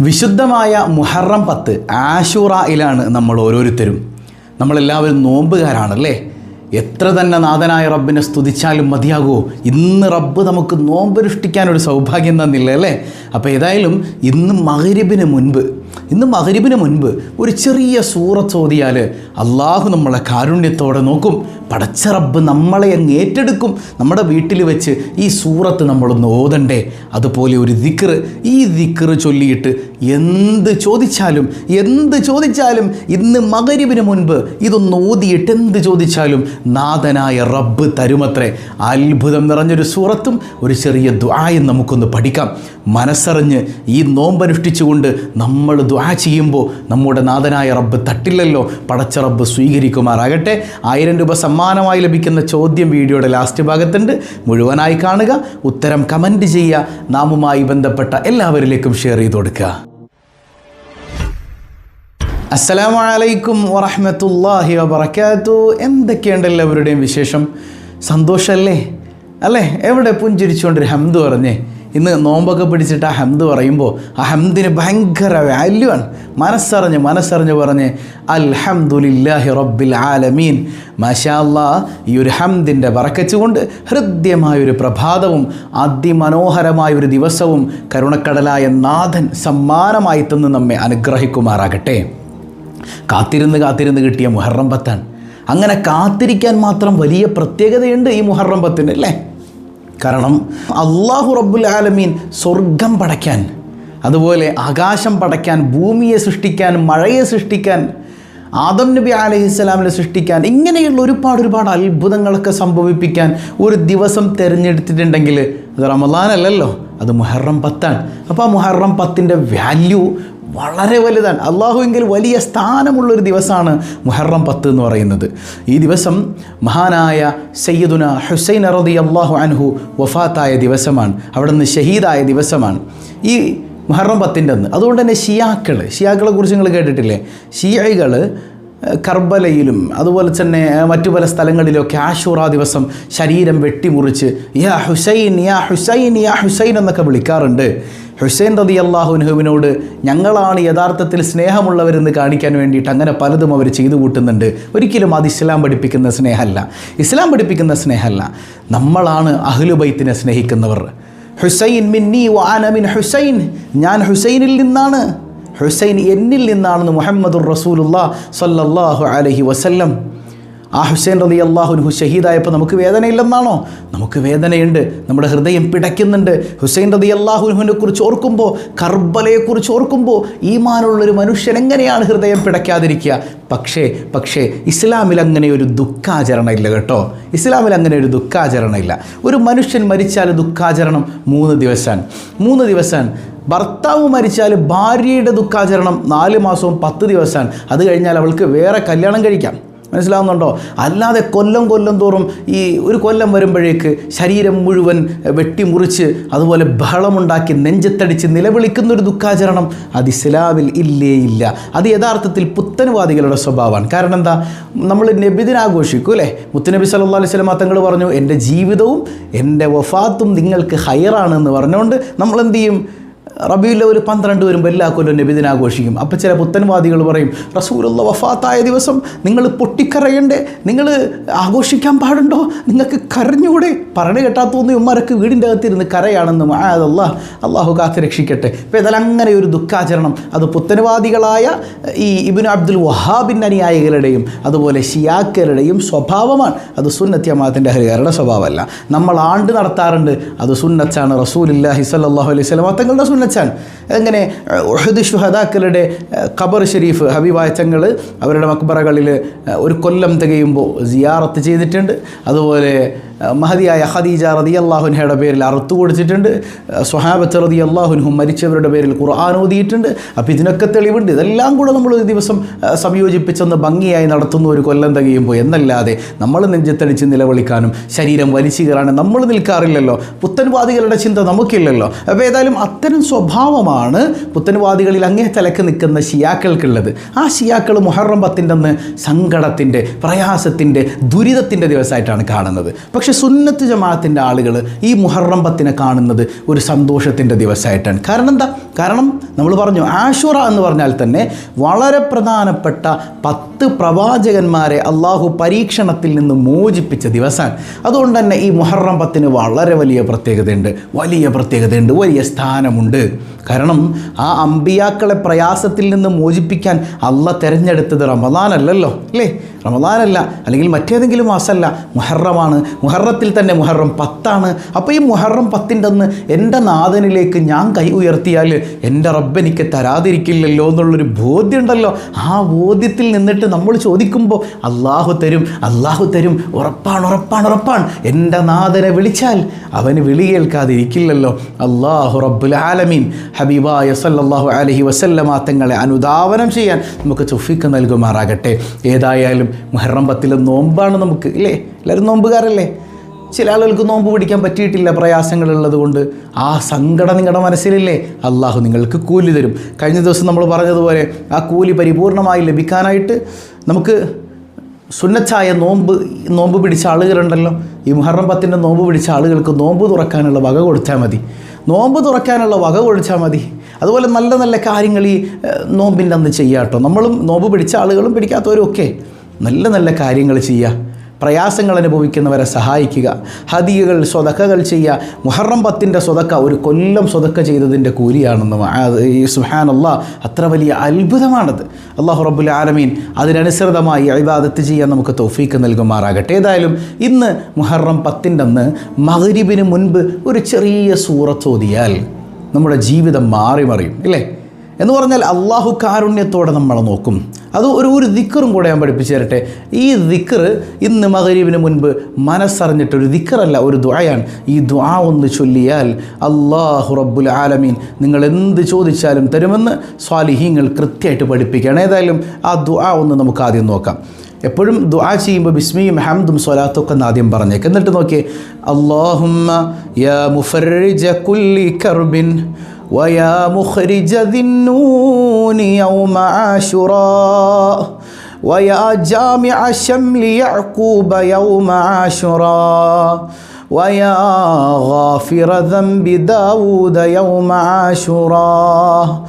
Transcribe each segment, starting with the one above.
വിശുദ്ധമായ മുഹറം പത്ത് ആശുറയിലാണ് നമ്മൾ ഓരോരുത്തരും. നമ്മളെല്ലാവരും നോമ്പുകാരാണല്ലേ? എത്ര തന്നെ നാഥനായ റബ്ബിനെ സ്തുതിച്ചാലും മതിയാകുമോ ഇന്ന് റബ്ബ് നമുക്ക് നോമ്പ് അനുഷ്ഠിക്കാനൊരു സൗഭാഗ്യം തന്നില്ല അല്ലേ? അപ്പോൾ ഏതായാലും ഇന്ന് മകരിബിന് മുൻപ് ഇന്ന് മകരിബിന് മുൻപ് ഒരു ചെറിയ സൂറത്ത് ഓതിയാൽ അള്ളാഹു നമ്മളെ കാരുണ്യത്തോടെ നോക്കും. പടച്ച റബ്ബ് നമ്മളെ അങ്ങ് ഏറ്റെടുക്കും. നമ്മുടെ വീട്ടിൽ വെച്ച് ഈ സൂറത്ത് നമ്മളൊന്ന് ഓതണ്ടേ? അതുപോലെ ഒരു ദിക്ർ ഈ ദിക്ർ ചൊല്ലിയിട്ട് എന്ത് ചോദിച്ചാലും എന്ത് ചോദിച്ചാലും ഇന്ന് മകരിവിന് മുൻപ് ഇതൊന്ന് ഓതിയിട്ട് എന്ത് ചോദിച്ചാലും നാഥനായ റബ്ബ് തരുമത്രേ. അത്ഭുതം നിറഞ്ഞൊരു സൂറത്തും ഒരു ചെറിയ ദ്വായം നമുക്കൊന്ന് പഠിക്കാം. മനസ്സറിഞ്ഞ് ഈ നോമ്പനുഷ്ഠിച്ചുകൊണ്ട് നമ്മൾ ദ്വാ ചെയ്യുമ്പോൾ നമ്മുടെ നാഥനായ റബ്ബ് തട്ടില്ലല്ലോ. പടച്ച റബ്ബ് സ്വീകരിക്കുമാറാകട്ടെ. ആയിരം രൂപ സമ്മാനമായി ലഭിക്കുന്ന ചോദ്യം വീഡിയോയുടെ ലാസ്റ്റ് ഭാഗത്തുണ്ട്. മുഴുവനായി കാണുക. ഉത്തരം കമന്റ് ചെയ്യുക. നാമുമായി ബന്ധപ്പെട്ട എല്ലാവരിലേക്കും ഷെയർ ചെയ്ത് കൊടുക്കുക. അസ്സലാമലൈക്കും വറഹമത്തല്ലാഹി വബറകാതു എന്തൊക്കെയുണ്ട് എല്ലാവരുടെയും വിശേഷം? സന്തോഷമല്ലേ? അല്ലേ? എവിടെ പുഞ്ചിരിച്ചുകൊണ്ടൊരു ഹംദ് പറഞ്ഞേ. ഇന്ന് നോമ്പൊക്കെ പിടിച്ചിട്ട് ആ ഹംദ് പറയുമ്പോൾ ആ ഹംദിന് ഭയങ്കര വാല്യൂ ആണ് മനസ്സറിഞ്ഞ് മനസ്സറിഞ്ഞ് പറഞ്ഞ് അൽഹംദുലില്ലാഹി റബ്ബിൽ ആലമീൻ. മാഷാ അല്ലാ ഈ ഒരു ഹംദിന്റെ വറക്കച്ചുകൊണ്ട് ഹൃദ്യമായൊരു പ്രഭാതവും അതിമനോഹരമായ ഒരു ദിവസവും കരുണക്കടലായ നാഥൻ സമ്മാനമായി തന്ന് നമ്മെ അനുഗ്രഹിക്കുമാറാകട്ടെ. കാത്തിരുന്ന് കാത്തിരുന്ന് കിട്ടിയ മുഹറം പത്താണ്. അങ്ങനെ കാത്തിരിക്കാൻ മാത്രം വലിയ പ്രത്യേകതയുണ്ട് ഈ മുഹറം പത്തിന് അല്ലേ? കാരണം അള്ളാഹു റബ്ബുൽ ആലമീൻ സ്വർഗം പടയ്ക്കാൻ അതുപോലെ ആകാശം പടയ്ക്കാൻ ഭൂമിയെ സൃഷ്ടിക്കാൻ മഴയെ സൃഷ്ടിക്കാൻ ആദം നബി അലഹിസ്സലാമിനെ സൃഷ്ടിക്കാൻ ഇങ്ങനെയുള്ള ഒരുപാട് ഒരുപാട് അത്ഭുതങ്ങളൊക്കെ സംഭവിപ്പിക്കാൻ ഒരു ദിവസം തിരഞ്ഞെടുത്തിട്ടുണ്ടെങ്കിൽ അത് റമദാനല്ലല്ലോ അത് മുഹറം പത്താണ്. അപ്പോൾ ആ മുഹറം പത്തിന്റെ വാല്യൂ വളരെ വലുതാണ്. അള്ളാഹുവെങ്കിൽ വലിയ സ്ഥാനമുള്ളൊരു ദിവസമാണ് മുഹറം പത്ത് എന്ന് പറയുന്നത്. ഈ ദിവസം മഹാനായ സയ്യിദുന ഹുസൈൻ അറദി അള്ളാഹു അൻഹു വഫാത്തായ ദിവസമാണ്. അവിടെ നിന്ന് ഷഹീദായ ദിവസമാണ്. ഈ മുഹറം പത്തിന്റെ അന്ന്. അതുകൊണ്ട് തന്നെ ഷിയാക്കൾ ഷിയാക്കളെ കുറിച്ച് നിങ്ങൾ കേട്ടിട്ടില്ലേ? ഷിയകൾ കർബലയിലും അതുപോലെ തന്നെ മറ്റു പല സ്ഥലങ്ങളിലൊക്കെ ആഷൂറ ദിവസം ശരീരം വെട്ടിമുറിച്ച് യാ ഹുസൈൻ യാ ഹുസൈൻ യാ ഹുസൈൻ എന്നൊക്കെ വിളിക്കാറുണ്ട്. ഹുസൈൻ റതി അള്ളാഹുനുഹുവിനോട് ഞങ്ങളാണ് യഥാർത്ഥത്തിൽ സ്നേഹമുള്ളവരെന്ന് കാണിക്കാൻ വേണ്ടിയിട്ട് അങ്ങനെ പലതും അവർ ചെയ്തു കൂട്ടുന്നുണ്ട്. ഒരിക്കലും അത് ഇസ്ലാം പഠിപ്പിക്കുന്ന സ്നേഹമല്ല. ഇസ്ലാം പഠിപ്പിക്കുന്ന സ്നേഹമല്ല. നമ്മളാണ് അഹ്ലുബൈത്തിനെ സ്നേഹിക്കുന്നവർ. ഹുസൈൻ മിന്നി വാന മിൻ ഹുസൈൻ. ഞാൻ ഹുസൈനിൽ നിന്നാണ്. ഹുസൈൻ എന്നിൽ നിന്നാണെന്ന് മുഹമ്മദുർ റസൂലുള്ള സല്ലല്ലാഹു അലഹി വസല്ലം. ആ ഹുസൈൻ റതി അള്ളാഹുൻഹു ഷഹീദായപ്പോൾ നമുക്ക് വേദനയില്ലെന്നാണോ? നമുക്ക് വേദനയുണ്ട് നമ്മുടെ ഹൃദയം പിടയ്ക്കുന്നുണ്ട്. ഹുസൈൻ റതി അള്ളാഹുൻഹുവിനെ കുറിച്ച് ഓർക്കുമ്പോൾ കർബലയെക്കുറിച്ച് ഓർക്കുമ്പോൾ ഈമാനുള്ളൊരു മനുഷ്യൻ എങ്ങനെയാണ് ഹൃദയം പിടയ്ക്കാതിരിക്കുക? പക്ഷേ പക്ഷേ ഇസ്ലാമിൽ അങ്ങനെ ഒരു ദുഃഖാചരണം ഇല്ല കേട്ടോ. ഇസ്ലാമിൽ അങ്ങനെ ഒരു ദുഃഖാചരണം ഇല്ല ഒരു മനുഷ്യൻ മരിച്ചാൽ ദുഃഖാചരണം മൂന്ന് ദിവസമാണ് മൂന്ന് ദിവസമാണ് ഭർത്താവ് മരിച്ചാൽ ഭാര്യയുടെ ദുഃഖാചരണം നാല് മാസവും പത്ത് ദിവസമാണ് അത് കഴിഞ്ഞാൽ അവൾക്ക് വേറെ കല്യാണം കഴിക്കാം. മനസ്സിലാവുന്നുണ്ടോ? അല്ലാതെ കൊല്ലം കൊല്ലം തോറും ഈ ഒരു കൊല്ലം വരുമ്പോഴേക്ക് ശരീരം മുഴുവൻ വെട്ടിമുറിച്ച് അതുപോലെ ബഹളമുണ്ടാക്കി നെഞ്ചത്തടിച്ച് നിലവിളിക്കുന്ന ഒരു ദുഃഖാചരണം അത് ഇസ്ലാമിൽ ഇല്ലേ ഇല്ല അത് യഥാർത്ഥത്തിൽ പുത്തനുവാദികളുടെ സ്വഭാവമാണ്. കാരണം എന്താ? നമ്മൾ നബിദിനാഘോഷിക്കും അല്ലേ? മുത്തുനബി സല്ലാ അലൈഹി സ്വലമ തങ്ങൾ പറഞ്ഞു എന്റെ ജീവിതവും എന്റെ വഫാത്തും നിങ്ങൾക്ക് ഹയറാണ് എന്ന് പറഞ്ഞുകൊണ്ട് നമ്മൾ എന്ത് ചെയ്യും? റബിയുള്ള ഒരു പന്ത്രണ്ട് വരുമ്പോൾ എല്ലാ കൊല്ലം നബിദിന ആഘോഷിക്കും. അപ്പോൾ ചില പുത്തൻവാദികൾ പറയും റസൂലുള്ള വഫാത്തായ ദിവസം നിങ്ങൾ പൊട്ടിക്കറയണ്ടേ നിങ്ങൾ ആഘോഷിക്കാൻ പാടുണ്ടോ? നിങ്ങൾക്ക് കരഞ്ഞൂടെ? പറഞ്ഞു കേട്ടാത്തോന്ന് ഉമ്മാരൊക്കെ വീടിന്റെ അകത്തിരുന്ന് കരയാണെന്ന് അതല്ല അള്ളാഹു കാത്ത് രക്ഷിക്കട്ടെ. അപ്പോൾ ഏതായാലും അങ്ങനെ ഒരു ദുഃഖാചരണം. അത് പുത്തൻവാദികളായ ഈ ഇബിൻ അബ്ദുൽ വഹാബിൻ അനുയായികളുടെയും അതുപോലെ ഷിയാക്കരുടെയും സ്വഭാവമാണ്. അത് സുന്നത്യമാത്തിന്റെ ഹരികാരുടെ സ്വഭാവമല്ല. നമ്മൾ ആണ്ട് നടത്താറുണ്ട് അത് സുന്നത്താണ് റസൂലില്ലാഹി സല്ലാഹു അലൈഹി സ്വലം തങ്ങളുടെ സുന്നച്ചാണ് എങ്ങനെ ഉഹദ് ഷുഹദാക്കളുടെ ഖബർ ഷെരീഫ് ഹബീബായ അവരുടെ മക്ബറകളിൽ ഒരു കൊല്ലം തികയുമ്പോൾ സിയാറത്ത് ചെയ്തിട്ടുണ്ട്. അതുപോലെ മഹദിയായ ഖദീജ റതി അള്ളാഹുൻഹയുടെ പേരിൽ അറുത്തു കൊടുത്തിട്ടുണ്ട്. സ്വഹാബത്ത് റതി അള്ളാഹുൻഹും മരിച്ചവരുടെ പേരിൽ ഖുർആൻ ഓതിയിട്ടുണ്ട്. അപ്പോൾ ഇതിനൊക്കെ തെളിവുണ്ട്. ഇതെല്ലാം കൂടെ നമ്മൾ ഒരു ദിവസം സംയോജിപ്പിച്ചൊന്ന് ഭംഗിയായി നടത്തുന്ന ഒരു കൊല്ലം തികയുമ്പോൾ എന്നല്ലാതെ നമ്മൾ നെഞ്ചത്തടിച്ച് നിലവിളിക്കാനും ശരീരം വലിച്ചു കയറാനും നമ്മൾ നിൽക്കാറില്ലല്ലോ. പുത്തൻവാദികളുടെ ചിന്ത നമുക്കില്ലല്ലോ. അപ്പോൾ ഏതായാലും അത്തരം സ്വഭാവമാണ് പുത്തൻവാദികളിൽ അങ്ങേ തലക്ക് നിൽക്കുന്ന ഷിയാക്കൾക്കുള്ളത്. ആ ഷിയാക്കൾ മുഹറം പത്തിന്റെ അന്ന് സങ്കടത്തിന്റെ പ്രയാസത്തിന്റെ ദുരിതത്തിന്റെ ദിവസമായിട്ടാണ് കാണുന്നത്. പക്ഷേ പക്ഷെ സുന്നത്ത് ജമാഅത്തിന്റെ ആളുകൾ ഈ മുഹറം പത്തിനെ കാണുന്നത് ഒരു സന്തോഷത്തിന്റെ ദിവസമായിട്ടാണ്. കാരണം എന്താ? കാരണം നമ്മൾ പറഞ്ഞു ആഷുറ എന്ന് പറഞ്ഞാൽ തന്നെ വളരെ പ്രധാനപ്പെട്ട പത്ത് പ്രവാചകന്മാരെ അള്ളാഹു പരീക്ഷണത്തിൽ നിന്ന് മോചിപ്പിച്ച ദിവസമാണ്. അതുകൊണ്ട് തന്നെ ഈ മുഹറം പത്തിന് വളരെ വലിയ പ്രത്യേകതയുണ്ട്. വലിയ പ്രത്യേകതയുണ്ട്. വലിയ സ്ഥാനമുണ്ട്. കാരണം ആ അമ്പിയാക്കളെ പ്രയാസത്തിൽ നിന്ന് മോചിപ്പിക്കാൻ അല്ല തിരഞ്ഞെടുത്തത് റമദാനല്ലല്ലോ അല്ലേ? റമദാനല്ല. അല്ലെങ്കിൽ മറ്റേതെങ്കിലും മാസമല്ല. മുഹറമാണ്. മുഹറത്തിൽ തന്നെ മുഹറം പത്താണ്. അപ്പോൾ ഈ മുഹറം പത്തിന്റെ അന്ന് എന്റെ നാഥനിലേക്ക് ഞാൻ കൈ ഉയർത്തിയാൽ എന്റെ റബ്ബ് എനിക്ക് തരാതിരിക്കില്ലല്ലോ എന്നുള്ളൊരു ബോധ്യമുണ്ടല്ലോ. ആ ബോധ്യത്തിൽ നിന്നിട്ട് നമ്മൾ ചോദിക്കുമ്പോൾ അള്ളാഹു തരും അള്ളാഹു തരും ഉറപ്പാണ് ഉറപ്പാണ് ഉറപ്പാണ്. എന്റെ നാഥനെ വിളിച്ചാൽ അവന് വിളി കേൾക്കാതിരിക്കില്ലല്ലോ. അള്ളാഹു റബ്ബുൽ ആലമീൻ. ഹബീബായ സല്ലാഹു അലഹി വസല്ലമ തങ്ങളെ അനുധാവനം ചെയ്യാൻ നമുക്ക് ചുഫിക്ക് നൽകുമാറാകട്ടെ. ഏതായാലും മുഹറം പത്തിലെ നോമ്പാണ് നമുക്ക് ഇല്ലേ? എല്ലാവരും നോമ്പുകാരല്ലേ? ചില ആളുകൾക്ക് നോമ്പ് പിടിക്കാൻ പറ്റിയിട്ടില്ല പ്രയാസങ്ങളുള്ളത് കൊണ്ട്. ആ സങ്കടം നിങ്ങളുടെ മനസ്സിലില്ലേ? അള്ളാഹു നിങ്ങൾക്ക് കൂലി തരും. കഴിഞ്ഞ ദിവസം നമ്മൾ പറഞ്ഞതുപോലെ ആ കൂലി പരിപൂർണമായി ലഭിക്കാനായിട്ട് നമുക്ക് സുന്നച്ചായ നോമ്പ് നോമ്പ് പിടിച്ച ആളുകളുണ്ടല്ലോ. ഈ മുഹറം പത്തിന്റെ നോമ്പ് പിടിച്ച ആളുകൾക്ക് നോമ്പ് തുറക്കാനുള്ള വക കൊടുത്താൽ മതി. നോമ്പ് തുറക്കാനുള്ള വക കൊടുത്താൽ മതി. അതുപോലെ നല്ല നല്ല കാര്യങ്ങൾ ഈ നോമ്പിന്റെ അന്ന് ചെയ്യാം കേട്ടോ. നമ്മളും നോമ്പ് പിടിച്ച ആളുകളും പിടിക്കാത്തവരും ഒക്കെ നല്ല നല്ല കാര്യങ്ങൾ ചെയ്യുക പ്രയാസങ്ങൾ അനുഭവിക്കുന്നവരെ സഹായിക്കുക. ഹദിയകൾ സ്വതക്കകൾ ചെയ്യുക. മുഹറം പത്തിന്റെ സ്വതക്ക ഒരു കൊല്ലം സ്വതക്ക ചെയ്തതിന്റെ കൂലിയാണെന്ന് ഈ സുഹാനല്ല അത്ര വലിയ അത്ഭുതമാണത്. അള്ളാഹു റബ്ബുൽ ആലമീൻ അതിനനുസൃതമായി ഇബാദത്ത് ചെയ്യാൻ നമുക്ക് തൗഫീക്ക് നൽകുമാറാകട്ടെ. ഏതായാലും ഇന്ന് മുഹറം പത്തിന്റെ അന്ന് മഗ്രിബിന് മുൻപ് ഒരു ചെറിയ സൂറത്ത് ഓതിയാൽ നമ്മുടെ ജീവിതം മാറി മറിയും ഇല്ലേ? എന്ന് പറഞ്ഞാൽ അള്ളാഹു കാരുണ്യത്തോടെ നമ്മളെ നോക്കും. അത് ഒരു ഒരു ദിക്കറും കൂടെ ഞാൻ പഠിപ്പിച്ചു തരട്ടെ. ഈ ദിക്കർ ഇന്ന് മകരീബിന് മുൻപ് മനസ്സറിഞ്ഞിട്ട് ഒരു ദിക്കറല്ല ഒരു ദ്വായാണ് ഈ ദ്വാ ഒന്ന് ചൊല്ലിയാൽ അള്ളാഹു റബ്ബുൽ ആലമീൻ നിങ്ങൾ എന്ത് ചോദിച്ചാലും തരുമെന്ന് സ്വാലിഹീങ്ങൾ കൃത്യമായിട്ട് പഠിപ്പിക്കുകയാണ്. ഏതായാലും ആ ദ്വാ ഒന്ന് നമുക്ക് ആദ്യം നോക്കാം. എപ്പോഴും ദുആ ചെയ്യുമ്പോൾ ബിസ്മിയും ഹംദും സ്വലാത്തൊക്കെ എന്ന് ആദ്യം പറഞ്ഞേക്ക്. എന്നിട്ട് നോക്കിയേ അള്ളാഹുമ്മ യാ മുഫർജ കുല്ലി കർബിൻ ويا مخرج ذي النون يوم عاشوراء ويا جامع شمل يعقوب يوم عاشوراء ويا غافر ذنب داود يوم عاشوراء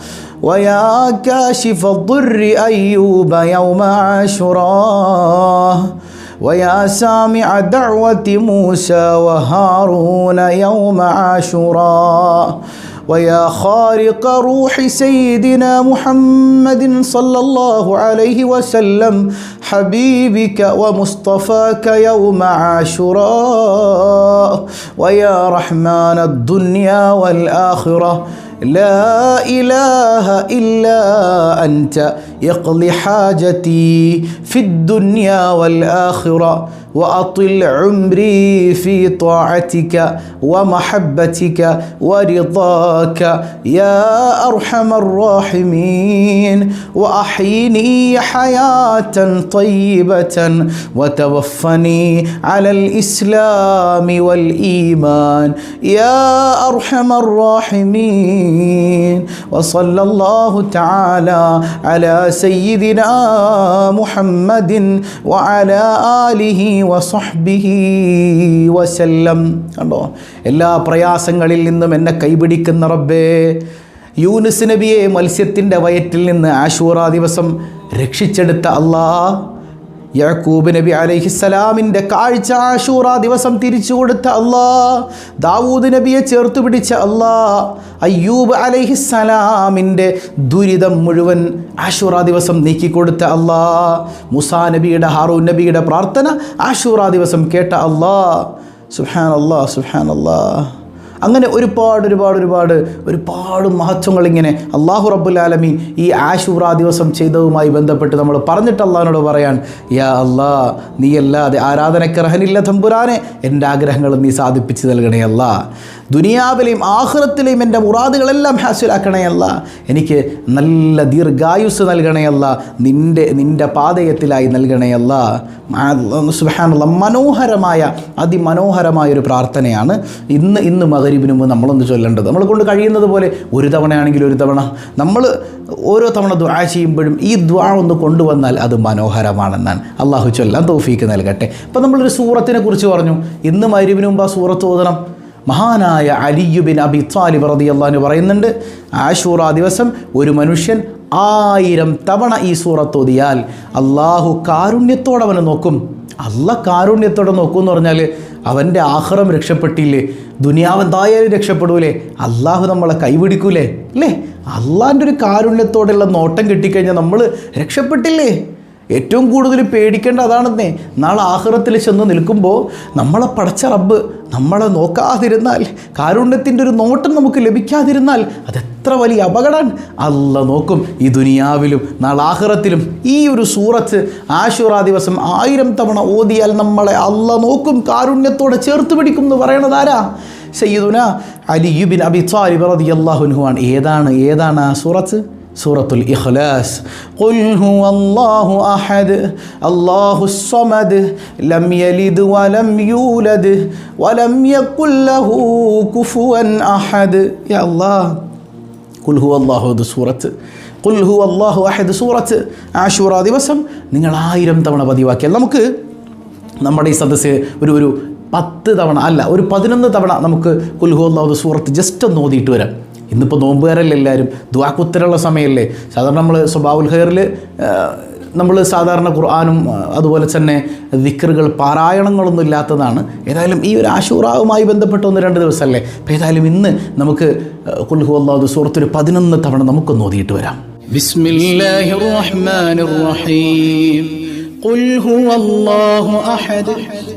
ويا كاشف الضر أيوب يوم عاشوراء ويا سامع دعوة موسى وهارون يوم عاشوراء. ويا خارق روح سيدنا محمد صلى الله عليه وسلم حبيبك ومصطفاك يوم عاشوراء ويا رحمن الدنيا والآخرة. لا إله إلا أنت يقضي حاجتي في الدنيا والآخرة وأطل عمري في طاعتك ومحبتك ورضاك يا أرحم الراحمين. وأحيني حياة طيبة وتوفني على الإسلام والإيمان يا أرحم الراحمين. وصلى الله تعالى على سيدنا محمد وعلى آله വസഹ്ബിഹി വസല്ലം കണ്ടോ എല്ലാ പ്രയാസങ്ങളിൽ നിന്നും എന്നെ കൈപിടിക്കുന്ന റബ്ബേ യൂനുസ് നബിയെ മത്സ്യത്തിൻ്റെ വയറ്റിൽ നിന്ന് ആശൂറ ദിവസം രക്ഷിച്ചെടുത്ത അള്ളാ യാക്കൂബ് നബി അലൈഹിസ്സലാമിന്റെ കാഴ്ച ആഷൂറ ദിവസം തിരിച്ചു കൊടുത്ത അള്ളാ ദാവൂദ് നബിയെ ചേർത്ത് പിടിച്ച അള്ളാ അയ്യൂബ് അലൈഹിസ്സലാമിന്റെ ദുരിതം മുഴുവൻ ആഷൂറ ദിവസം നീക്കിക്കൊടുത്ത അള്ളാ മുസാ നബിയുടെ ഹാറൂൻ നബിയുടെ പ്രാർത്ഥന ആഷൂറ ദിവസം കേട്ട അള്ളാ സുഹാൻ അള്ളാ സുഹാൻ അള്ളാ അങ്ങനെ ഒരുപാട് ഒരുപാട് ഒരുപാട് ഒരുപാട് മഹത്വങ്ങൾ ഇങ്ങനെ അള്ളാഹു റബ്ബുൽ ആലമീൻ ഈ ആശുറ ദിവസം ചെയ്തതുമായി ബന്ധപ്പെട്ട് നമ്മൾ പറഞ്ഞിട്ട് അള്ളാഹിനോട് പറയാൻ യാ അല്ലാ നീ അല്ലാതെ ആരാധനയ്ക്ക് റഹനില്ല തമ്പുരാനെ എന്റെ ആഗ്രഹങ്ങൾ നീ സാധിപ്പിച്ച് നൽകണേ അല്ല. ദുനിയാവിലെയും ആഹ്റത്തിലെയും എന്റെ മുറാദുകളെല്ലാം ഹാസിലാക്കണേ എനിക്ക് നല്ല ദീർഘായുസ് നൽകണേ അല്ല. നിന്റെ നിന്റെ പാതയത്തിലായി നൽകണേ അല്ല. സുബാനുള്ള മനോഹരമായ അതിമനോഹരമായ ഒരു പ്രാർത്ഥനയാണ്. ഇന്ന് ഇന്ന് മകരി മകരിബിന് മുമ്പ് നമ്മളൊന്ന് ചൊല്ലേണ്ടത്. നമ്മളെ കൊണ്ട് കഴിയുന്നത് പോലെ ഒരു തവണയാണെങ്കിൽ ഒരു തവണ. നമ്മൾ ഓരോ തവണ ദ്വാ ചെയ്യുമ്പോഴും ഈ ദ്വാ ഒന്ന് കൊണ്ടുവന്നാൽ അത് മനോഹരമാണെന്നാണ്. അള്ളാഹു ചൊല്ലാൻ തോഫീക്ക് നൽകട്ടെ. അപ്പം നമ്മളൊരു സൂറത്തിനെ കുറിച്ച് പറഞ്ഞു. ഇന്ന് മരുവിന് മുമ്പ് ആ സൂറത്ത് ഓതണം. മഹാനായ അലിയുബിൻ അബി ത്വാലിബ് റതി അള്ളഹാന് പറയുന്നുണ്ട് ആഷൂറ ദിവസം ഒരു മനുഷ്യൻ ആയിരം തവണ ഈ സൂറത്ത് ഓതിയാൽ അള്ളാഹു കാരുണ്യത്തോടെ അവനെ നോക്കും. അല്ല കാരുണ്യത്തോടെ നോക്കും എന്ന് പറഞ്ഞാൽ അവന്റെ ആഹ്റം രക്ഷപ്പെട്ടില്ലേ? ദുനിയാവ് എന്തായാലും രക്ഷപ്പെടൂലേ? അള്ളാഹു നമ്മളെ കൈപിടിക്കൂലേ? അല്ലേ? അള്ളാന്റെ ഒരു കാരുണ്യത്തോടെയുള്ള നോട്ടം കിട്ടിക്കഴിഞ്ഞാൽ നമ്മൾ രക്ഷപ്പെട്ടില്ലേ? ഏറ്റവും കൂടുതൽ പേടിക്കേണ്ട അതാണെന്നേ. നാളെ ആഹ്റത്തിൽ ചെന്ന് നിൽക്കുമ്പോൾ നമ്മളെ പടച്ച റബ്ബ് നമ്മളെ നോക്കാതിരുന്നാൽ കാരുണ്യത്തിന്റെ ഒരു നോട്ടം നമുക്ക് ലഭിക്കാതിരുന്നാൽ അതെത്ര വലിയ അപകടം. അല്ല നോക്കും ഈ ദുനിയാവിലും നാളെ ആഹ്റത്തിലും ഈ ഒരു സൂറത്ത് ആശുറ ദിവസം ആയിരം തവണ ഓതിയാൽ നമ്മളെ അല്ല നോക്കും കാരുണ്യത്തോടെ ചേർത്ത് പിടിക്കും എന്ന് പറയണത് ആരാ? സയ്യിദുന അലിയുബിൻ അബി താലിബ് റളിയല്ലാഹു ആണ്. ഏതാണ് ഏതാണ് ആ സൂറത്ത്? സൂറത്തുൽ ഇഖ്ലാസ്. ഖുൽ ഹുവല്ലാഹു അഹദ്. അല്ലാഹു സമദ് ലം യലിദ് വലം യൂലദ്. വലം യകുൽ ലഹു കുഫുവൻ അഹദ്. യാ അല്ലാഹ്. ഖുൽ ഹുവല്ലാഹു ദ സൂറത്ത്. ഖുൽ ഹുവല്ലാഹു അഹദ് സൂറത്ത്. ആശൂറ ദിവസം നിങ്ങൾ ആയിരം തവണ പതിവാക്കിയാൽ നമുക്ക് നമ്മുടെ ഈ സദസ്സ് ഒരു ഒരു പത്ത് തവണ അല്ല ഒരു പതിനൊന്ന് തവണ നമുക്ക് കുൽഹു അള്ളാഹു സൂറത്ത് ജസ്റ്റ് ഒന്ന് ഓതിയിട്ട് വരാം. ഇന്നിപ്പോൾ നോമ്പുകാരല്ലേ എല്ലാവരും ദ്വാക്കുത്തരുള്ള സമയമല്ലേ സാധാരണ നമ്മൾ സ്വഭാവുൽ ഹെയറിൽ നമ്മൾ സാധാരണ ഖുർആാനും അതുപോലെ തന്നെ ദിക്കറുകൾ പാരായണങ്ങളൊന്നും ഇല്ലാത്തതാണ്. ഏതായാലും ഈ ഒരു ആശൂറാവുമായി ബന്ധപ്പെട്ട ഒന്ന് രണ്ട് ദിവസമല്ലേ അപ്പോൾ ഏതായാലും ഇന്ന് നമുക്ക് കുൽഹു അള്ളാഹു സുഹൃത്തൊരു പതിനൊന്ന് തവണ നമുക്കൊന്ന് ഓതിയിട്ട് വരാം. ബിസ്മില്ലാഹിർ റഹ്മാനിർ റഹീം. ഖുൽ ഹുവല്ലാഹു അഹദ്.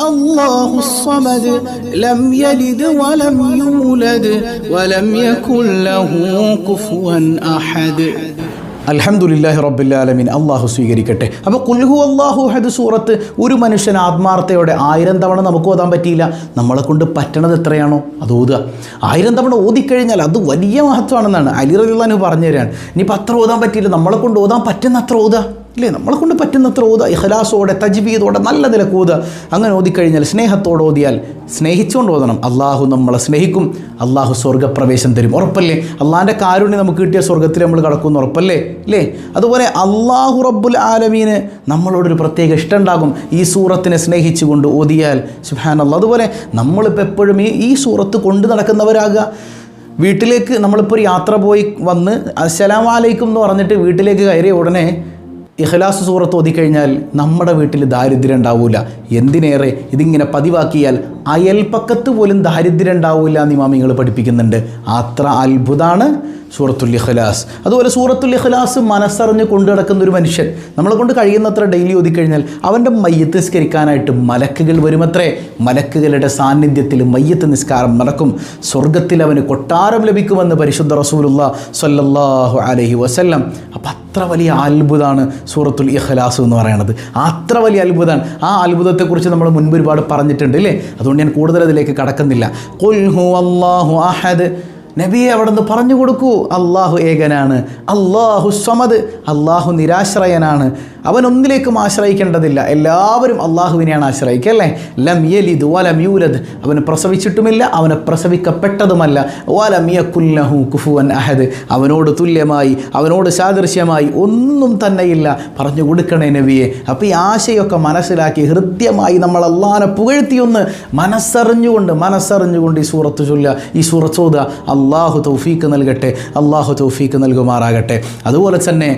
الله الصمد لم يلد ولم يولد ولم يكن له كفوا احد അൽഹംദുലില്ലാഹി റബ്ബില്ലാലമീൻ അള്ളാഹു സ്വീകരിക്കട്ടെ അപ്പോൾ കുൽഹു അള്ളാഹു ഹദ് സൂറത്ത് ഒരു മനുഷ്യൻ ആത്മാർത്ഥയോടെ ആയിരം തവണ നമുക്ക് ഓതാൻ പറ്റിയില്ല നമ്മളെ കൊണ്ട് പറ്റണത് എത്രയാണോ അത് ഓതുക ആയിരം തവണ ഓതിക്കഴിഞ്ഞാൽ അത് വലിയ മഹത്വമാണെന്നാണ് അലി റലിള്ളാനു പറഞ്ഞു തരാൻ ഇനിയിപ്പോൾ അത്ര ഓതാൻ പറ്റിയില്ല നമ്മളെ കൊണ്ട് ഓതാൻ പറ്റുന്ന അത്ര ഓതുക ഇല്ലേ നമ്മളെ കൊണ്ട് പറ്റുന്നത്ര ഓതുക ഇഹ്ലാസോടെ തജ്ബീദോടെ നല്ല നിലയ്ക്ക് ഓതുക അങ്ങനെ ഓതിക്കഴിഞ്ഞാൽ സ്നേഹത്തോടെ ഓതിയാൽ സ്നേഹിച്ചുകൊണ്ട് ഓതണം. അള്ളാഹു നമ്മളെ സ്നേഹിക്കും. അള്ളാഹു സ്വർഗപ്രവേശം തരും. ഉറപ്പല്ലേ? അള്ളാഹിന്റെ കാരുണ്യം നമുക്ക് കിട്ടിയ സ്വർഗത്തിൽ നമ്മൾ കടക്കുമെന്ന് ഉറപ്പല്ലേ? ഇല്ലേ അതുപോലെ അള്ളാഹു റബ്ബുൽ ആലമീന് നമ്മളോടൊരു പ്രത്യേക ഇഷ്ടമുണ്ടാകും. ഈ സൂറത്തിനെ സ്നേഹിച്ചുകൊണ്ട് ഓതിയാൽ. അള്ളാഹ് അതുപോലെ നമ്മളിപ്പോൾ എപ്പോഴും ഈ ഈ സൂറത്ത് കൊണ്ട് നടക്കുന്നവരാകുക. വീട്ടിലേക്ക് നമ്മളിപ്പോൾ ഒരു യാത്ര പോയി വന്ന് അസലാമലൈക്കും എന്ന് പറഞ്ഞിട്ട് വീട്ടിലേക്ക് കയറിയ ഉടനെ ഇഖ്ലാസ് സൂറത്ത് ഓതിക്കഴിഞ്ഞാൽ നമ്മുടെ വീട്ടിൽ ദാരിദ്ര്യം ഉണ്ടാവില്ല എന്തിനേറെ? ഇതിങ്ങനെ പതിവാക്കിയാൽ അയൽപ്പക്കത്ത് പോലും ദാരിദ്ര്യം ഉണ്ടാവില്ല എന്ന് ഇമാമിങ്ങൾ പഠിപ്പിക്കുന്നുണ്ട്. അത്ര അത്ഭുതമാണ് സൂറത്തുൽ ഇഖ്ലാസ്. അതുപോലെ സൂറത്തുൽ ഇഖ്ലാസ് മനസ്സറിഞ്ഞ് കൊണ്ടു നടക്കുന്ന ഒരു മനുഷ്യൻ നമ്മളെ കൊണ്ട് കഴിയുന്നത്ര ഡെയിലി ഓതിക്കഴിഞ്ഞാൽ അവന്റെ മയ്യത്ത് നിസ്കരിക്കാനായിട്ട് മലക്കുകൾ വരുമത്രേ. മലക്കുകളുടെ സാന്നിധ്യത്തിൽ മയ്യത്ത് നിസ്കാരം നടക്കും. സ്വർഗത്തിൽ അവന് കൊട്ടാരം ലഭിക്കുമെന്ന് പരിശുദ്ധ റസൂലുള്ള സല്ലല്ലാഹു അലൈഹി വസല്ലം. അപ്പം അത്ര വലിയ അത്ഭുതമാണ് സൂറത്തുൽ ഇഖ്ലാസ് എന്ന് പറയുന്നത്. അത്ര വലിയ അത്ഭുതമാണ് ആ അത്ഭുതത്തെക്കുറിച്ച് നമ്മൾ മുൻപ് ഒരുപാട് പറഞ്ഞിട്ടുണ്ട് അല്ലേ? അതുകൊണ്ട് ഞാൻ കൂടുതൽ അതിലേക്ക് കടക്കുന്നില്ല. ഖുൽ ഹു അള്ളാഹു അഹദ്. നബിയെ അവിടെ നിന്ന് പറഞ്ഞു കൊടുക്കൂ. അള്ളാഹു ഏകനാണ്. അള്ളാഹു സ്വമത് അള്ളാഹു നിരാശ്രയനാണ്. അവൻ ഒന്നിലേക്കും ആശ്രയിക്കേണ്ടതില്ല. എല്ലാവരും അള്ളാഹുവിനെയാണ് ആശ്രയിക്കുക അല്ലേ? ലം യലിദ് വലം യൂലദ്. അവന് പ്രസവിച്ചിട്ടുമില്ല അവന് പ്രസവിക്കപ്പെട്ടതുമല്ല. വലം യക്കുല്ലഹു കുഫുവൻ അഹദ്. അവനോട് തുല്യമായി അവനോട് സാദൃശ്യമായി ഒന്നും തന്നെയില്ല. പറഞ്ഞു കൊടുക്കണേ നബിയെ. അപ്പോൾ ഈ ആശയൊക്കെ മനസ്സിലാക്കി ഹൃദ്യമായി നമ്മൾ അള്ളാഹനെ പുകഴ്ത്തിയൊന്ന് മനസ്സറിഞ്ഞുകൊണ്ട് മനസ്സറിഞ്ഞുകൊണ്ട് ഈ സൂറത്ത് ചൊല്ലുക. ഈ സൂറത്ത് ഓതുക. അള്ളാഹു തൗഫീക്ക് നൽകട്ടെ അള്ളാഹു തൗഫീക്ക് നൽകുമാറാകട്ടെ. അതുപോലെ തന്നെ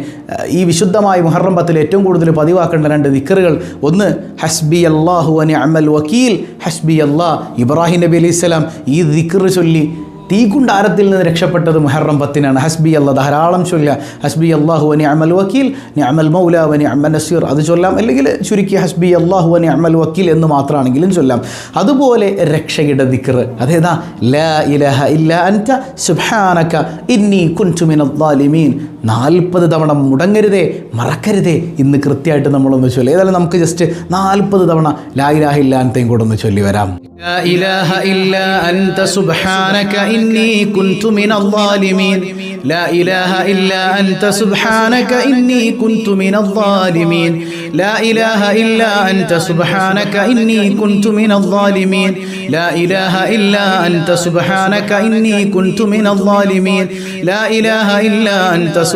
ഈ വിശുദ്ധമായ മുഹറം പത്തിൽ ഏറ്റവും കൂടുതൽ പതിവാക്കേണ്ട രണ്ട് ദിക്കറുകൾ. ഒന്ന് ഹസ്ബി അള്ളാഹു അനി അമൽ വക്കീൽ ഹസ്ബി അള്ളാഹ് ഇബ്രാഹിം നബി അലൈഹി സ്വലാം ഈ ദിക്കർ ചൊല്ലി തീകുണ്ടാരത്തിൽ നിന്ന് രക്ഷപ്പെട്ടത് മുഹറം പത്തിനാണ്. ഹസ്ബി അല്ല ധാരാളം ചൊല്ല ഹസ്ബി അള്ളാഹു അനി അമൽ വക്കീൽ നി അമൽ മൗല വനി അമൽ നസീർ. അത് ചൊല്ലാം. അല്ലെങ്കിൽ ചുരുക്കി ഹസ്ബി അള്ളാഹു അനി അമൽ വക്കീൽ എന്ന് മാത്രമാണെങ്കിലും ചൊല്ലാം. അതുപോലെ രക്ഷയുടെ ദിക്കർ അതേതാ? ലാ ഇലഹ ഇല്ല അൻത സുബ്ഹാനക ഇന്നി കുൻതു മിനൽ ളാലിമീൻ നാൽപ്പത് തവണ മുടങ്ങരുതേ മറക്കരുതേ ഇന്ന് കൃത്യമായിട്ട് നമ്മളൊന്ന് ചൊല്ലി ഏതായാലും നമുക്ക് ജസ്റ്റ് നാൽപ്പത് തവണ ലാ ഇലാഹ ഇല്ല അൻതയും കൂടെ ഒന്ന് ചൊല്ലി വരാം لا إله إلا أنت سبحانك إني كنت من الظالمين لا إله إلا أنت سبحانك إني كنت من الظالمين لا إله إلا أنت سبحانك إني كنت من الظالمين لا إله إلا أنت سبحانك إني كنت من الظالمين لا إله إلا أنت سبحانك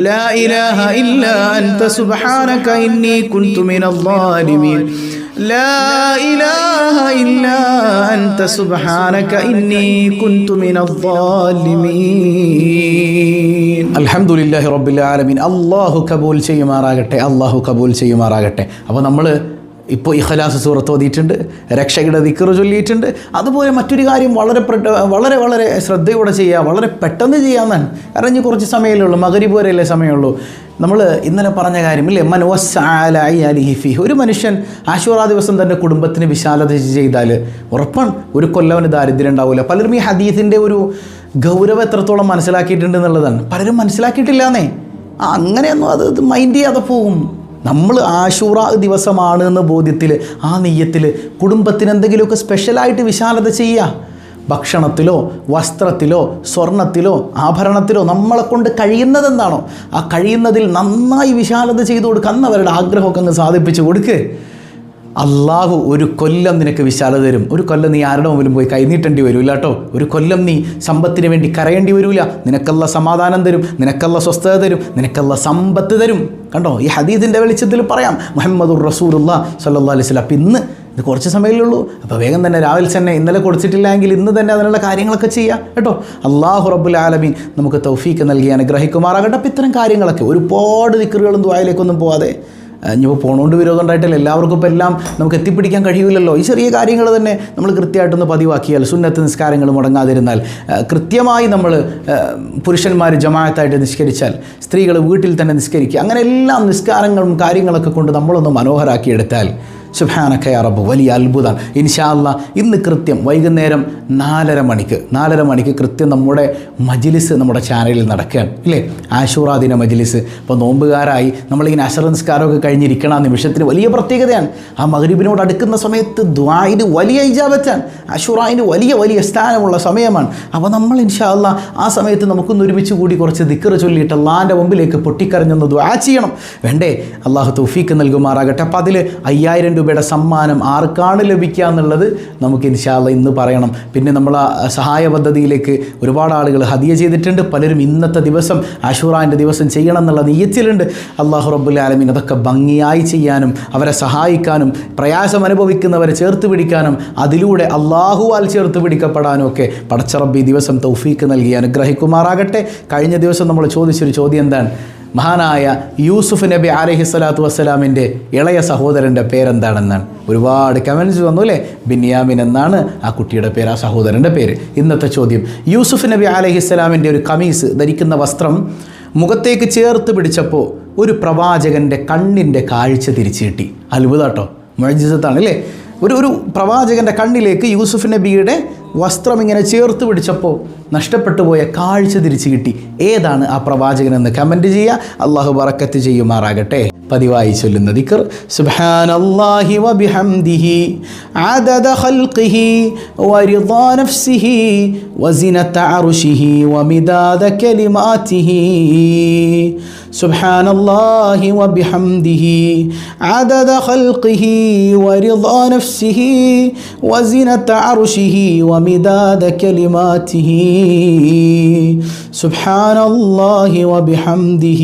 لا إله إلا أنت سبحانك إني كنت من الظالمين لا إله إلا أنت سبحانك إني كنت من الظالمين അൽഹംദുലില്ലാഹി റബ്ബിൽ ആലമീൻ അള്ളാഹു കബൂൽ ചെയ്യുമാറാകട്ടെ അള്ളാഹു കബൂൽ ചെയ്യുമാറാകട്ടെ അപ്പോൾ നമ്മൾ ഇപ്പോൾ ഇഖലാസ് സൂറത്ത് ഓതിയിട്ടുണ്ട് രക്ഷയുടെ ദിക്കറ് ചൊല്ലിയിട്ടുണ്ട്. അതുപോലെ മറ്റൊരു കാര്യം വളരെ വളരെ വളരെ ശ്രദ്ധയോടെ ചെയ്യുക വളരെ പെട്ടെന്ന് ചെയ്യാമെന്നാണ്. കാരണം കുറച്ച് സമയമല്ലേ ഉള്ളൂ മകരി പോലെയല്ലേ സമയമുള്ളൂ. നമ്മൾ ഇന്നലെ പറഞ്ഞ കാര്യം ഇല്ലേ മനോസാലായി അലിഹിഫി ഒരു മനുഷ്യൻ ആശുറാ ദിവസം തന്റെ കുടുംബത്തിന് വിശാലത ചെയ്താൽ ഉറപ്പാണ് ഒരു കൊല്ലവന് ദാരിദ്ര്യം ഉണ്ടാവില്ല പലരും ഈ ഹദീസിന്റെ ഒരു ഗൗരവം എത്രത്തോളം മനസ്സിലാക്കിയിട്ടുണ്ട് എന്നുള്ളതാണ്. പലരും മനസ്സിലാക്കിയിട്ടില്ലാന്നേ. അങ്ങനെയൊന്നും അത് മൈൻഡ് ചെയ്യാതെ പോകും നമ്മൾ ആശൂറ ദിവസമാണ് എന്ന ബോധ്യത്തിൽ ആ നെയ്യത്തിൽ കുടുംബത്തിന് എന്തെങ്കിലുമൊക്കെ സ്പെഷ്യലായിട്ട് വിശാലത ചെയ്യുക. ഭക്ഷണത്തിലോ വസ്ത്രത്തിലോ സ്വർണത്തിലോ ആഭരണത്തിലോ നമ്മളെ കൊണ്ട് കഴിയുന്നത് എന്താണോ ആ കഴിയുന്നതിൽ നന്നായി വിശാലത ചെയ്തു കൊടുക്കുക. അന്ന് അവരുടെ ആഗ്രഹമൊക്കെ അങ്ങ് സാധിപ്പിച്ച് കൊടുക്കുക അള്ളാഹു ഒരു കൊല്ലം നിനക്ക് വിശാലത തരും. ഒരു കൊല്ലം നീ ആരുടെ മുമ്പിലും പോയി കൈനീട്ടേണ്ടി വരില്ല കേട്ടോ ഒരു കൊല്ലം നീ സമ്പത്തിന് വേണ്ടി കരയേണ്ടി വരില്ല നിനക്കുള്ള സമാധാനം തരും. നിനക്കുള്ള സ്വസ്ഥത തരും. നിനക്കുള്ള സമ്പത്ത് തരും. കണ്ടോ? ഈ ഹദീദിന്റെ വെളിച്ചത്തിൽ പറയാം. മുഹമ്മദുർ റസൂലുള്ള സല്ലാ അലൈഹി സ്വലം അപ്പം ഇന്ന് ഇത് കുറച്ച് സമയമല്ലേ ഉള്ളൂ. അപ്പോൾ വേഗം തന്നെ രാവിലെ തന്നെ ഇന്നലെ കൊടുത്തിട്ടില്ലെങ്കിൽ ഇന്ന് തന്നെ അതിനുള്ള കാര്യങ്ങളൊക്കെ ചെയ്യാം. കേട്ടോ? അള്ളാഹു റബ്ബുൽ ആലമീൻ നമുക്ക് തൗഫീക്ക് നൽകി അനുഗ്രഹിക്കുമാറാകട്ടെ. അപ്പം ഇത്തരം കാര്യങ്ങളൊക്കെ ഒരുപാട് ദിക്കറുകളും ദ്വായയിലേക്കൊന്നും പോവാതെ ഇനിയിപ്പോൾ പോണോണ്ട് വിരോധം ഉണ്ടായിട്ടില്ല എല്ലാവർക്കും ഇപ്പോൾ എല്ലാം നമുക്ക് എത്തിപ്പിടിക്കാൻ കഴിയില്ലല്ലോ ഈ ചെറിയ കാര്യങ്ങൾ തന്നെ നമ്മൾ കൃത്യമായിട്ടൊന്ന് പതിവാക്കിയാൽ സുന്നത്ത് നിസ്കാരങ്ങൾ മുടങ്ങാതിരുന്നാൽ കൃത്യമായി നമ്മൾ പുരുഷന്മാർ ജമാഅത്തായിട്ട് നിസ്കരിച്ചാൽ സ്ത്രീകൾ വീട്ടിൽ തന്നെ നിസ്കരിക്കുക അങ്ങനെ എല്ലാം നിസ്കാരങ്ങളും കാര്യങ്ങളൊക്കെ കൊണ്ട് നമ്മളൊന്ന് മനോഹരാക്കിയെടുത്താൽ സുബാനക്കയ അറബ് വലിയ അത്ഭുതമാണ് ഇൻഷാല്ല ഇന്ന് കൃത്യം വൈകുന്നേരം നാലര മണിക്ക് നാലര മണിക്ക് കൃത്യം നമ്മുടെ മജിലിസ് നമ്മുടെ ചാനലിൽ നടക്കുകയാണ് അല്ലേ? ആശൂറാ ദിന മജിലിസ്. ഇപ്പോൾ നോമ്പുകാരായി നമ്മളിങ്ങനെ അശറൻസ്കാരമൊക്കെ കഴിഞ്ഞിരിക്കണ ആ നിമിഷത്തിന് വലിയ പ്രത്യേകതയാണ്. ആ മഗ്രിബിനോട് അടുക്കുന്ന സമയത്ത് ദ്വായിന് വലിയ ഇജാബറ്റാണ് അഷുറായിന് വലിയ വലിയ സ്ഥാനമുള്ള സമയമാണ്. അപ്പോൾ നമ്മൾ ഇൻഷാല്ല ആ സമയത്ത് നമുക്കൊന്ന് ഒരുമിച്ച് കൂടി കുറച്ച് ദിക്കറ് ചൊല്ലിയിട്ട് അള്ളാന്റെ മുമ്പിലേക്ക് പൊട്ടിക്കരഞ്ഞൊന്ന് ദ്വാ ചെയ്യണം. വേണ്ടേ? അള്ളാഹു തൗഫീക്ക് നൽകുമാറാകട്ടെ. അപ്പോൾ അതിൽ അയ്യായിരം രൂപയുടെ സമ്മാനം ആർക്കാണ് ലഭിക്കുക എന്നുള്ളത് നമുക്ക് ഇൻഷാല്ല ഇന്ന് പറയണം. പിന്നെ നമ്മൾ ആ സഹായ പദ്ധതിയിലേക്ക് ഒരുപാട് ആളുകൾ ഹതിയ ചെയ്തിട്ടുണ്ട്. പലരും ഇന്നത്തെ ദിവസം അഷൂറാന്റെ ദിവസം ചെയ്യണം എന്നുള്ള നീയത്തിലുണ്ട് അള്ളാഹു റബ്ബുൽ ആലമീൻ. അതൊക്കെ ഭംഗിയായി ചെയ്യാനും അവരെ സഹായിക്കാനും പ്രയാസം അനുഭവിക്കുന്നവരെ ചേർത്ത് പിടിക്കാനും അതിലൂടെ അള്ളാഹുവാൽ ചേർത്ത് പിടിക്കപ്പെടാനും ഒക്കെ പടച്ചറബ് ദിവസം തൗഫീക്ക് നൽകി. അനുഗ്രഹിക്കുമാറാകട്ടെ. കഴിഞ്ഞ ദിവസം നമ്മൾ ചോദിച്ചൊരു ചോദ്യം എന്താണ്? മഹാനായ യൂസുഫ് നബി അലഹി സ്വലാത്തു വസ്സലാമിന്റെ ഇളയ സഹോദരന്റെ പേരെന്താണെന്നാണ് ഒരുപാട് കമൻസ് വന്നു അല്ലേ? ബിന്യാമിൻ എന്നാണ് ആ കുട്ടിയുടെ പേര് ആ സഹോദരന്റെ പേര്. ഇന്നത്തെ ചോദ്യം യൂസുഫ് നബി അലഹി സ്വലാമിന്റെ ഒരു കമീസ് ധരിക്കുന്ന വസ്ത്രം മുഖത്തേക്ക് ചേർത്ത് പിടിച്ചപ്പോൾ ഒരു പ്രവാചകന്റെ കണ്ണിന്റെ കാഴ്ച തിരിച്ചു കിട്ടി. അത്ഭുതാട്ടോ മഴജിസത്താണ് അല്ലേ? ഒരു ഒരു പ്രവാചകന്റെ കണ്ണിലേക്ക് യൂസുഫ് നബിയുടെ വസ്ത്രം ഇങ്ങനെ ചേർത്ത് പിടിച്ചപ്പോൾ നഷ്ടപ്പെട്ടു പോയ കാഴ്ച തിരിച്ചു കിട്ടി. ഏതാണ് ആ പ്രവാചകനെന്ന് കമന്റ് ചെയ്യുക. അള്ളാഹു വറക്കത്ത് ചെയ്യുമാറാകട്ടെ. പതിവായി ചൊല്ലുന്ന ദിക്കർ സുബ്ഹാനല്ലാഹി വബിഹംദിഹി അദദ ഖൽഖിഹി വരിദ നഫ്സിഹി വസിനത അർശിഹി വമിദാദ കലിമാതിഹി سبحان الله وبحمده عدد خلقه ورضا نفسه وزنة عرشه ومداد كلماته سبحان الله وبحمده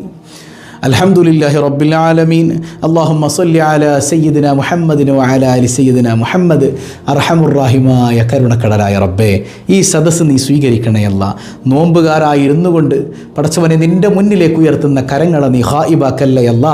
അൽഹംദുലില്ലാഹി റബ്ബിൽ ആലമീൻ. അല്ലാഹുമ്മ സല്ലി അലാ സയ്യിദിന മുഹമ്മദിന് അല അലി സയ്യിദിന മുഹമ്മദ്. അർഹമുറാഹിമായ കരുണക്കടലായ റബ്ബേ ഈ സദസ്സ് നീ സ്വീകരിക്കണയല്ല നോമ്പുകാരായിരുന്നു കൊണ്ട് പടച്ചവനെ നിന്റെ മുന്നിലേക്ക് ഉയർത്തുന്ന കരങ്ങളെ നീ ഹായിബാക്കല്ലയല്ല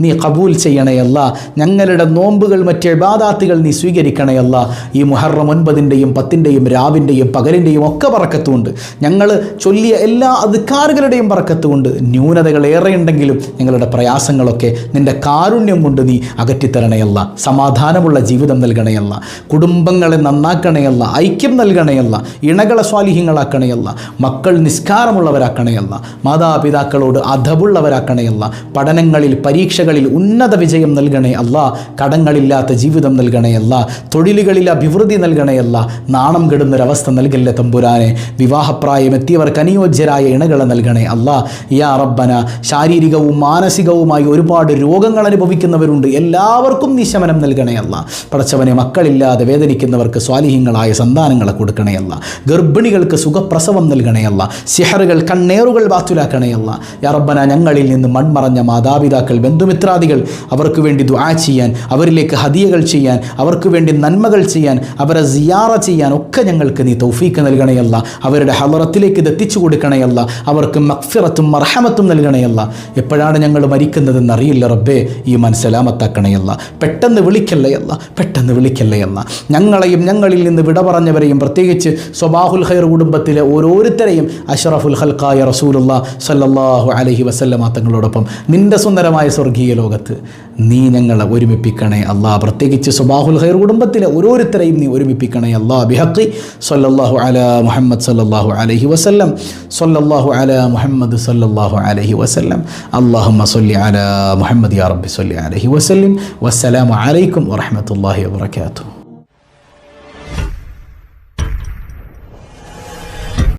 നീ കബൂൽ ചെയ്യണയല്ല ഞങ്ങളുടെ നോമ്പുകൾ മറ്റേ ഇബാദാത്തുകൾ നീ സ്വീകരിക്കണയല്ല ഈ മുഹറം ഒൻപതിന്റെയും പത്തിന്റെയും രാവിന്റെയും പകലിന്റെയും ഒക്കെ പറക്കത്തുമുണ്ട് ഞങ്ങൾ ചൊല്ലിയ എല്ലാ അധികാരികളുടെയും പറക്കത്തുമുണ്ട് ന്യൂനതകൾ ഏറെയുണ്ടെങ്കിലും ഞങ്ങളുടെ പ്രയാസങ്ങളൊക്കെ നിന്റെ കാരുണ്യം കൊണ്ട് നീ അകറ്റിത്തരണയല്ല. സമാധാനമുള്ള ജീവിതം നൽകണയല്ല. കുടുംബങ്ങളെ നന്നാക്കണയല്ല. ഐക്യം നൽകണയല്ല. ഇണകളെ സ്വാലിഹ്യങ്ങളാക്കണയല്ല. മക്കൾ നിസ്കാരമുള്ളവരാക്കണയല്ല. മാതാപിതാക്കളോട് അധവുള്ളവരാക്കണയല്ല. പഠനങ്ങളിൽ പരീക്ഷകളിൽ ഉന്നത വിജയം നൽകണേ അല്ല കടങ്ങളില്ലാത്ത ജീവിതം നൽകണയല്ല. തൊഴിലുകളിൽ അഭിവൃദ്ധി നൽകണയല്ല. നാണം കെടുന്നൊരവസ്ഥ നൽകല്ലേ തമ്പുരാനെ? വിവാഹപ്രായം എത്തിയവർക്ക് അനുയോജ്യരായ ഇണകളെ നൽകണേ അല്ല യാ റബ്ബന ശാരീരികവും മാനസികവുമായി ഒരുപാട് രോഗങ്ങൾ അനുഭവിക്കുന്നവരുണ്ട്. എല്ലാവർക്കും നീ ശമനം നൽകണേ അല്ല. പടച്ചവനെ മക്കളില്ലാതെ വേദനിക്കുന്നവർക്ക് സ്വാലിഹ്യങ്ങളായ സന്താനങ്ങളെ കൊടുക്കണയല്ല ഗർഭിണികൾക്ക് സുഖപ്രസവം നൽകണയല്ല സിഹറുകൾ കണ്ണേറുകൾ വാത്തുലാക്കണയല്ല യറബന ഞങ്ങളിൽ നിന്ന് മൺമറഞ്ഞ മാതാപിതാക്കൾ ബന്ധുമിത്രാദികൾ അവർക്ക് വേണ്ടി ദുആ ചെയ്യാൻ അവരിലേക്ക് ഹദിയകൾ ചെയ്യാൻ അവർക്ക് വേണ്ടി നന്മകൾ ചെയ്യാൻ അവരെ സിയാറ ചെയ്യാൻ ഒക്കെ ഞങ്ങൾക്ക് നീ തൗഫീക്ക് നൽകണയല്ല അവരുടെ ഹലറത്തിലേക്ക് ഇത് എത്തിച്ചു കൊടുക്കണയല്ല അവർക്ക് മക്ഫിറത്തും മർഹമത്തും നൽകണയല്ല എപ്പോഴാണ് ഞങ്ങൾ മരിക്കുന്നതെന്ന് അറിയില്ല റബ്ബേ ഈ മനസ്സലാമത്താക്കണയല്ല പെട്ടെന്ന് വിളിക്കല്ലയല്ല പെട്ടെന്ന് വിളിക്കല്ലയല്ല ഞങ്ങളെയും ഞങ്ങളിൽ നിന്ന് വിട പറഞ്ഞവരെയും പ്രത്യേകിച്ച് സ്വബാഹുൽ ഖൈർ കുടുംബത്തിലെ ഓരോരുത്തരെയും അഷറഫുൽ ഹൽക്കായ റസൂലുള്ള സല്ലല്ലാഹു അലൈഹി വസല്ലമ തങ്ങളോടൊപ്പം. നിന്റെ സുന്ദരമായ സ്വർഗീയ ലോകത്ത് നീ ഞങ്ങളെ ഒരുമിപ്പിക്കണേ അല്ലാ. പ്രത്യേകിച്ച് സുബാഹുൽ ഖൈർ കുടുംബത്തിലെ ഓരോരുത്തരെയും നീ ഒരുമിപ്പിക്കണേ അല്ലാ. ബിഹക്കി സല്ലല്ലാഹു അല മുഹമ്മദ് സല്ലല്ലാഹു അലഹി വസല്ലം. സല്ലല്ലാഹു അല മുഹമ്മദ് സല്ലല്ലാഹു അലൈഹി വസല്ലം. അല്ലാഹുമ്മ على അല മുഹമ്മദ് യാ റബ്ബി عليه وسلم والسلام വസ്സലാമു അലൈക്കും الله വബറകാതുഹു